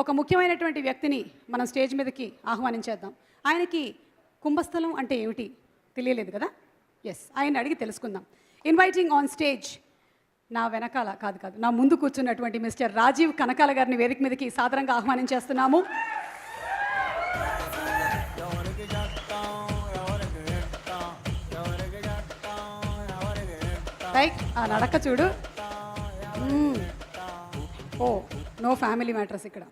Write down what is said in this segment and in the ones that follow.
ఒక ముఖ్యమైనటువంటి వ్యక్తిని మనం స్టేజ్ మీదకి ఆహ్వానించేద్దాం. ఆయనకి కుంభస్థలం అంటే ఏమిటి తెలియలేదు కదా? ఎస్ ఆయన అడిగి తెలుసుకుందాం. ఇన్వైటింగ్ ఆన్ స్టేజ్ నా వెనకాల కాదు కాదు నా ముందు కూర్చున్నటువంటి మిస్టర్ రాజీవ్ కనకాల గారిని వేదిక మీదకి సాధారణంగా ఆహ్వానించేస్తున్నాము. రైట్ ఆ నడక చూడు. ఓ నో ఫ్యామిలీ మ్యాటర్స్ ఇక్కడ.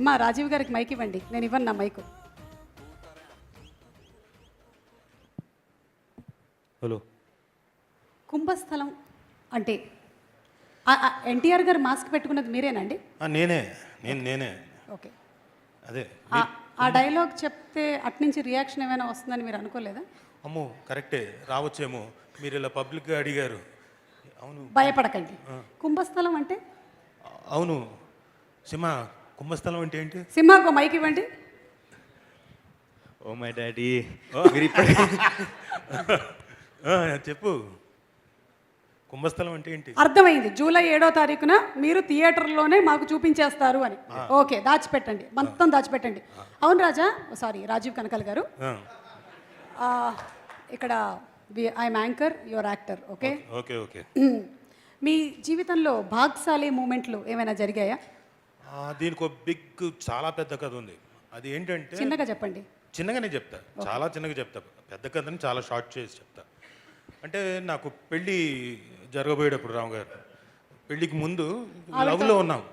అమ్మా రాజీవ్ గారికి మైక్ ఇవ్వండి. నేను ఇవ్వను నా మైకు. హలో. కుంభస్థలం అంటే ఎన్టీఆర్ గారు మాస్క్ పెట్టుకున్నది మీరేనండి నేనే. నేను నేనే. ఓకే. అదే. ఆ- డైలాగ్ చెప్తే అట్నుంచి రియాక్షన్ ఏమైనా వస్తుందని మీరు అనుకోలేదా? అమ్మో కరెక్టే. రావచ్చేమో. మీరు ఇలా పబ్లిక్గా అడిగారు. అవును. భయపడకండి. కుంభస్థలం అంటే? అవును. సింహ కుంభస్థలం అంటే ఏంటి? సింహాకు మైక్ ఇవ్వండి. Oh my daddy. మీరు ఇప్పటి ఆ, చెప్పు. కుంభస్థలం అంటే ఏంటి? అర్థమైంది. జూలై ఏడో తారీఖున మీరు థియేటర్లోనే మాకు చూపించేస్తారు అని. ఓకే దాచిపెట్టండి. మొత్తం దాచిపెట్టండి. అవును రాజా? సారీ రాజీవ్ కనకాల్ గారు. ఇక్కడ I'm anchor your actor okay? Okay okay. మీ జీవితంలో భాగ్సాలి మూమెంట్లు ఏమైనా జరిగాయా? దీనికి ఒక బిగ్ చాలా పెద్ద కథ ఉంది. అది ఏంటంటే చిన్నగా చెప్పండి. చిన్నగానే చెప్తా. చాలా చిన్నగా చెప్తా. పెద్ద కథని చాలా షార్ట్ చేసి చెప్తా. అంటే నాకు పెళ్ళి జరగబోయేటప్పుడు రాము గారు పెళ్ళికి ముందు లవ్లో ఉన్నాం.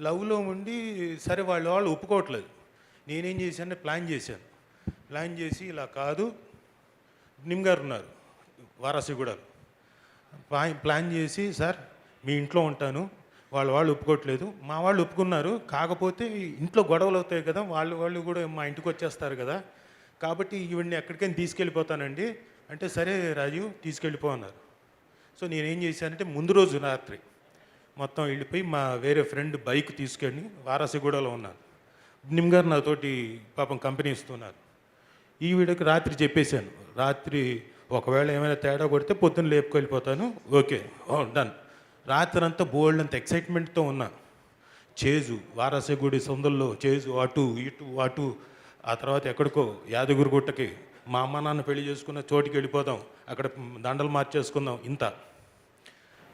లవ్లో ఉండి సరే వాళ్ళు వాళ్ళు ఒప్పుకోవట్లేదు. నేనేం చేశాను ప్లాన్ చేశాను. ప్లాన్ చేసి ఇలా కాదు నిమ్ గారు ఉన్నారు వారాసిగూడలో. ప్లాన్ ప్లాన్ చేసి సార్ మీ ఇంట్లో ఉంటాను వాళ్ళు వాళ్ళు ఒప్పుకోవట్లేదు. మా వాళ్ళు ఒప్పుకున్నారు. కాకపోతే ఇంట్లో గొడవలు అవుతాయి కదా వాళ్ళు వాళ్ళు కూడా మా ఇంటికి వచ్చేస్తారు కదా. కాబట్టి ఈవిడ్ని ఎక్కడికైనా తీసుకెళ్ళిపోతానండి. అంటే సరే రాజు తీసుకెళ్ళిపో అన్నారు. సో నేనేం చేశానంటే ముందు రోజు రాత్రి మొత్తం వెళ్ళిపోయి మా వేరే ఫ్రెండ్ బైక్ తీసుకెళ్ళి వారాసిగూడలో ఉన్నాను. నిమ్ గారు నాతోటి పాపం కంపెనీ ఇస్తున్నారు. ఈ వీడియోకి రాత్రి చెప్పేశాను. రాత్రి ఒకవేళ ఏమైనా తేడా కొడితే పొద్దున్న లేపుకెళ్ళిపోతాను. ఓకే ఓ డన్. రాత్రంతా బోల్డ్ అంత ఎక్సైట్మెంట్తో ఉన్నా. చేజు వారసగుడి సొందల్లో చేజు అటు ఇటు అటు. ఆ తర్వాత ఎక్కడికో యాదగిరిగుట్టకి మా అమ్మ నాన్న పెళ్ళి చేసుకున్న చోటికి వెళ్ళిపోదాం. అక్కడ దండలు మార్చేసుకుందాం. ఇంత.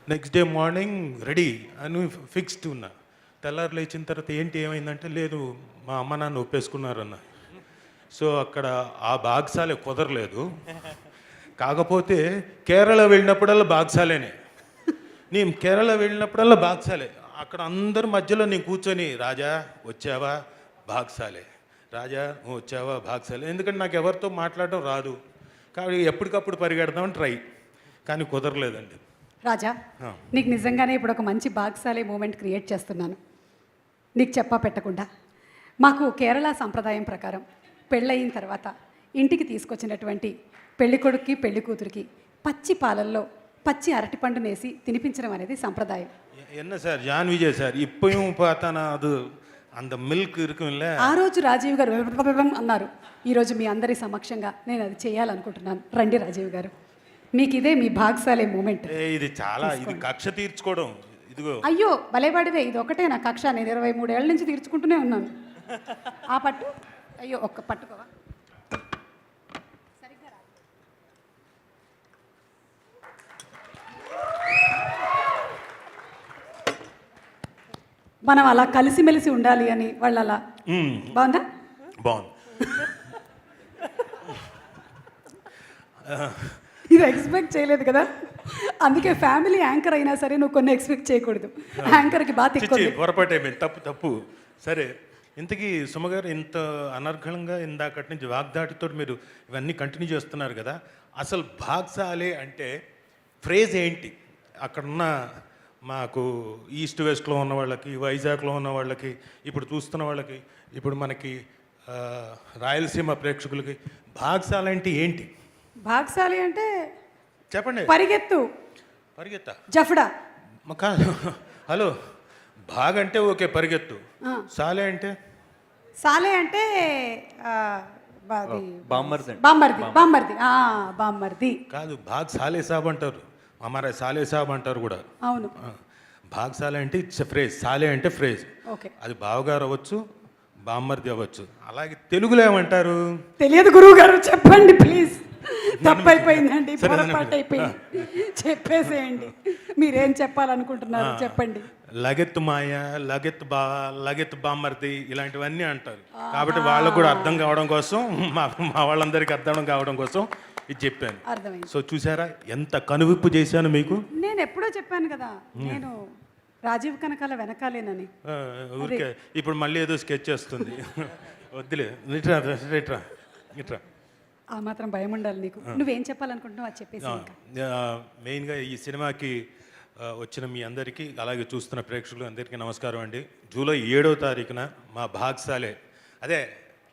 నెక్స్ట్ డే మార్నింగ్ రెడీ అని ఫిక్స్డ్ ఉన్నా. తెల్లారు లేచిన తర్వాత ఏంటి ఏమైందంటే లేదు మా అమ్మ నాన్న ఒప్పేసుకున్నారన్న. సో అక్కడ ఆ బాగ్సాలే కుదరలేదు. కాకపోతే కేరళ వెళ్ళినప్పుడల్లా బాగ్సాలేనే నేను కేరళ వెళ్ళినప్పుడల్లా బాగ్సాలే అక్కడ అందరి మధ్యలో నేను కూర్చొని రాజా వచ్చావా? బాగ్సాలే రాజా నువ్వు వచ్చావా? బాగ్సాలే ఎందుకంటే నాకు ఎవరితో మాట్లాడడం రాదు. కాబట్టి ఎప్పటికప్పుడు పరిగెడదామని ట్రై. కానీ కుదరలేదండి. రాజా. నీకు నిజంగానే ఇప్పుడు ఒక మంచి భాగ్సాలి మూమెంట్ క్రియేట్ చేస్తున్నాను. నీకు చెప్పా పెట్టకుండా. మాకు కేరళ సంప్రదాయం ప్రకారం పెళ్ళయిన తర్వాత ఇంటికి తీసుకొచ్చినటువంటి పెళ్ళి కొడుక్కి పెళ్ళి కూతురికి పచ్చి పాలల్లో పచ్చి అరటిపండు నేసి తినిపించడం అనేది సంప్రదాయం என்ன சார் ஜான் விஜய் சார் இப்பயும் பார்த்தானா அது அந்த மில்க் இருக்கும் இல்ல ఆ రోజు రాజీవ్ గారు "వెబెబెబెబెం" అన్నారు ఈరోజు మీ అందరి సమక్షంగా నేను అది చేయాలనుకుంటున్నాను రండి రాజీవ్ గారు మీకు ఇదే మీ భాగ్సాలి మూమెంట్ ఏ, ఇది చాలా ఇది కక్ష తీర్చుకోవడం ఇదిగో అయ్యో భలేవాడివే ఇది ఒకటే నా కక్ష నేను ఇరవై మూడేళ్ల నుంచి తీర్చుకుంటూనే ఉన్నాను ఆ పట్టు అయ్యో ఒక్క పట్టుకోవా మనం అలా కలిసిమెలిసి ఉండాలి అని వాళ్ళు అలా. బాగుందా? బాగుంది. ఇది ఎక్స్పెక్ట్ చేయలేదు కదా? అందుకే ఫ్యామిలీ యాంకర్ అయినా సరే నువ్వు కొన్ని ఎక్స్పెక్ట్ చేయకూడదు. యాంకర్కి బాగా తిక్కుంది పొరపాటు అయిపోయింది తప్పు తప్పు. సరే ఇంతకీ సుమగారు ఇంత అనర్ఘళంగా ఇందాకటి నుంచి వాగ్దాటితో మీరు ఇవన్నీ కంటిన్యూ చేస్తున్నారు కదా? అసలు భాగ్సాలే అంటే ఫ్రేజ్ ఏంటి? అక్కడున్న మాకు ఈస్ట్ వెస్ట్లో ఉన్న వాళ్ళకి వైజాగ్లో ఉన్న వాళ్ళకి ఇప్పుడు చూస్తున్న వాళ్ళకి ఇప్పుడు మనకి రాయలసీమ ప్రేక్షకులకి భాగశాల అంటే ఏంటి? భాగశాలి అంటే చెప్పండి. పరిగెత్తు. పరిగెత్తా? జఫడా. మ- కాదు హలో భాగ అంటే ఓకే పరిగెత్తు. ఆ. సాలే అంటే? సాలే అంటే ఆ, బామ్మర్ది. అండి. బామ్మర్ది. బామ్మర్ది. ఆ, బామ్మర్ది. కాదు భాగ్ సాలే సాబ్ అంటారు. అమరా సాలే సాబ్ అంటారు కూడా. అవును. ఆ, భాగ్ సాలే అంటే ఇట్స్ ఫ్రేజ్ సాలే అంటే ఫ్రేజ్ ఓకే. అది బావగారు అవ్వచ్చు బామ్మర్ది అవ్వచ్చు. అలాగే తెలుగులో ఏమంటారు? తెలియదు గురువు గారు చెప్పండి ప్లీజ్ తప్పైపోయిందండి పొరపాటు అయిపోయింది. చెప్పేసేయండి. మీరేం చెప్పాలనుకుంటున్నారు చెప్పండి. లగెత్ మాయ లగెత్ బా లగెత్ బామ్మర్ది ఇలాంటివన్నీ అంటారు. కాబట్టి వాళ్ళకు కూడా అర్థం కావడం కోసం మా మా వాళ్ళందరికీ అర్థం కావడం కోసం ఇది చెప్పాను. అర్థమైంది. సో చూసారా ఎంత కనువిప్పు చేశాను మీకు? నేను ఎప్పుడో చెప్పాను కదా నేను రాజీవ్ కనకాల వెనకాలేనని. ఊరికే ఇప్పుడు మళ్ళీ ఏదో స్కెచ్ చేస్తుంది వద్దులే ఇట్రా ఇట్రా ఇట్రా. ఆ మాత్రం భయం ఉండాలి నీకు. నువ్వేం చెప్పాలనుకుంటున్నావు అది చెప్పేసి ఇంకా. మెయిన్గా ఈ సినిమాకి ఆ, వచ్చిన మీ అందరికీ అలాగే చూస్తున్న ప్రేక్షకులు అందరికీ నమస్కారం అండి. జూలై ఏడో తారీఖున మా భాగ్సాలే అదే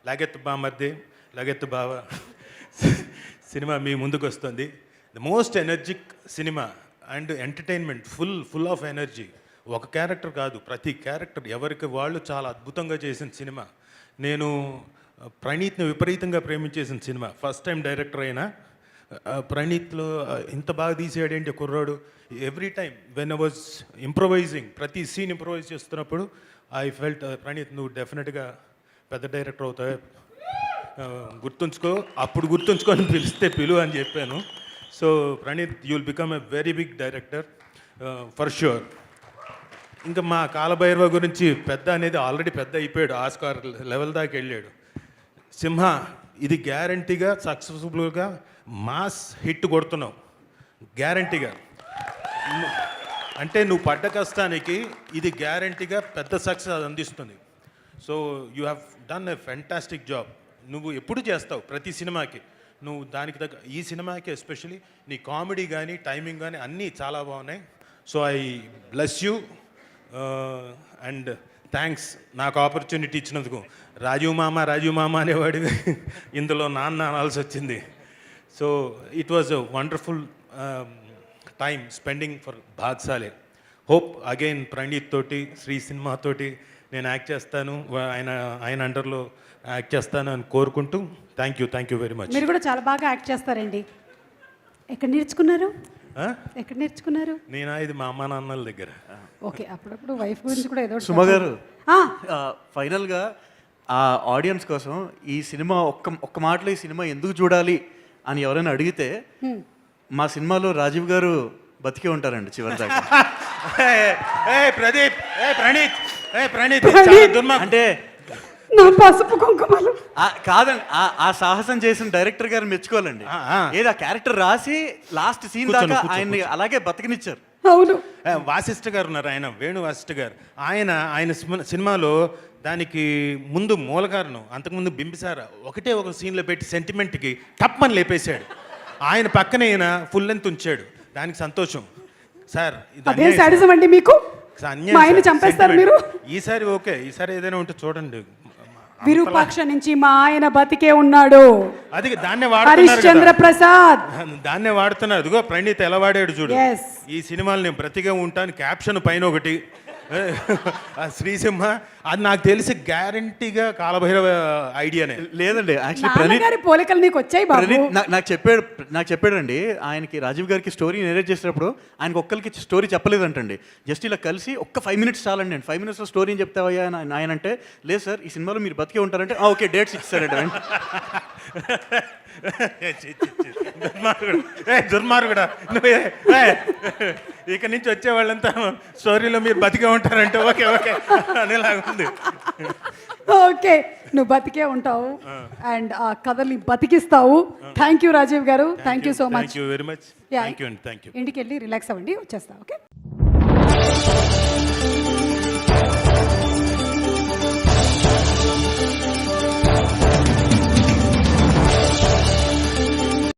లగెత్ బామర్ది లగెత్ బావ. సినిమా మీ ముందుకు వస్తుంది. The most energic cinema and entertainment full full of energy ఒక క్యారెక్టర్ కాదు ప్రతి క్యారెక్టర్ ఎవరికి వాళ్ళు చాలా అద్భుతంగా చేసిన సినిమా. నేను uh, ప్రణీత్ని విపరీతంగా ప్రేమించేసిన సినిమా. ఫస్ట్ టైం డైరెక్టర్ అయినా uh, uh, ప్రణీత్లో ఇంత బాగా తీసేయడేంటి కుర్రాడు? Every time when I was improvising ప్రతి సీన్ ఇంప్రొవైజ్ చేస్తున్నప్పుడు ఐ ఫెల్ట్ ప్రణీత్ నువ్వు డెఫినెట్గా పెద్ద డైరెక్టర్ అవుతావు. గుర్తుంచుకో అప్పుడు గుర్తుంచుకొని పిలిస్తే పిలు అని చెప్పాను. So Praneeth you'll become a very big director for sure ఇంకా మా కాలభైరవ గురించి పెద్ద అనేది ఆల్రెడీ పెద్ద అయిపోయాడు ఆస్కార్ లెవెల్ దాకా వెళ్ళాడు. సింహ ఇది గ్యారంటీగా సక్సెస్ఫుల్గా మాస్ హిట్ కొడుతున్నావు. గ్యారంటీగా అంటే నువ్వు పడ్డ కష్టానికి ఇది గ్యారంటీగా పెద్ద సక్సెస్ అది అందిస్తుంది. So you have done a fantastic job నువ్వు ఎప్పుడు చేస్తావు ప్రతి సినిమాకి? నువ్వు దానికి తగ్గ ఈ సినిమాకి ఎస్పెషలీ నీ కామెడీ కానీ టైమింగ్ కానీ అన్నీ చాలా బాగున్నాయి. So I bless you and thanks నాకు ఆపర్చునిటీ ఇచ్చినందుకు. రాజీవ్ మామ రాజీవ్ మామ అనేవాడి ఇందులో నాన్న అనాల్సి వచ్చింది. So it was a wonderful time spending for బాద్సాలే hope again Praneeth తోటి శ్రీ సినిమా తోటి నేను యాక్ట్ చేస్తాను ఆయన ఆయన అండర్లో యాక్ట్ చేస్తాను అని కోరుకుంటూ thank you thank you very much మీరు కూడా చాలా బాగా యాక్ట్ చేస్తారండి. ఎక్కడ నేర్చుకున్నారు? ఎక్కడ నేర్చుకున్నారు? నేను? ఇది మా అమ్మ నాన్నల దగ్గర. ఓకే అప్పుడప్పుడు వైఫ్ గురించి కూడా ఏదో సుమ గారు ఫైనల్గా ఆ ఆడియన్స్ కోసం ఈ సినిమా ఒక్క ఒక్క మాటలో ఈ సినిమా ఎందుకు చూడాలి అని ఎవరైనా అడిగితే మా సినిమాలో రాజీవ్ గారు బతికే ఉంటారండి చివరి దాకా ఏ ప్రదీప్ ఏ ప్రణీత్. అంటే నా పసుపు కుంకుమలు. ఆ- కాదండి ఆ- సాహసం చేసిన డైరెక్టర్ గారు మెచ్చుకోవాలండి. ఏది ఆ క్యారెక్టర్ రాసి లాస్ట్ సీన్ దాకా ఆయన్ని అలాగే బతికినిచ్చారు. అవును. వాసిష్ఠ గారు ఉన్నారు ఆయన వేణు వాసిష్ఠ గారు. ఆయన ఆయన సినిమా- సినిమాలో దానికి ముందు మూల కారణం అంతకుముందు బింబిసార ఒకటే ఒక సీన్లో పెట్టి సెంటిమెంట్కి తప్పని లేపేశాడు. ఆయన పక్కనే ఈయన ఫుల్ లెంత్ ఉంచాడు. దానికి సంతోషం. సార్ ఇది మీకు? మా ఆయన. చంపేస్తారు. మీరు? ఈసారి ఓకే ఈసారి ఏదైనా ఉంటే చూడండి. విరూపాక్ష నుంచి మా ఆయన బతికే ఉన్నాడు. అది దాన్నే హరిశ్చంద్ర కదా. ప్రసాద్. దాన్నే వాడుతున్నారు. అదిగో ప్రణీత్ ఎలా వాడాడు చూడు. Yes. ఈ సినిమాలు నేను బ్రతిగా ఉంటాను. క్యాప్షన్ పైన ఒకటి. శ్రీసింహ అది నాకు తెలిసి గ్యారంటీగా కాలభైరవ ఐడియానే. లేదండి యాక్చువల్లీ ప్రణీత్ నాన్నగారి పోలికలు నీకు వచ్చాయి బాబు. ప్రణీత్ నాకు చెప్పాడు నాకు చెప్పాడండి ఆయనకి రాజీవ్ గారికి స్టోరీ నేరేట్ చేసేటప్పుడు ఆయనకి ఒక్కరికి స్టోరీ చెప్పలేదంటండి. జస్ట్ ఇలా కలిసి ఒక్క ఫైవ్ మినిట్స్ చాలండి అండి ఫైవ్ మినిట్స్లో స్టోరీ ఏం చెప్తావయ్యా అని ఆయన- ఆయన అంటే లేదు సార్ ఈ సినిమాలో మీరు బతికే ఉంటారంటే "ఆ, ఓకే డేట్స్ ఇచ్చారండి. దుర్మార్గుడు. దుర్మార్గుడా? నువ్వే. ఇక నుంచి వచ్చే వాళ్ళంతా స్టోరీలో మీరు బతికే ఉంటారంటే ఓకే ఓకే. అనేలాగా ఉంది. ఓకే నువ్వు బతికే ఉంటావు అండ్ ఆ కథల్ని బతికిస్తావు. థ్యాంక్ యూ రాజీవ్ గారు. Thank you so much very much thank you అండి థ్యాంక్ యూ ఇంటికి వెళ్ళి రిలాక్స్ అవ్వండి వచ్చేస్తా ఓకే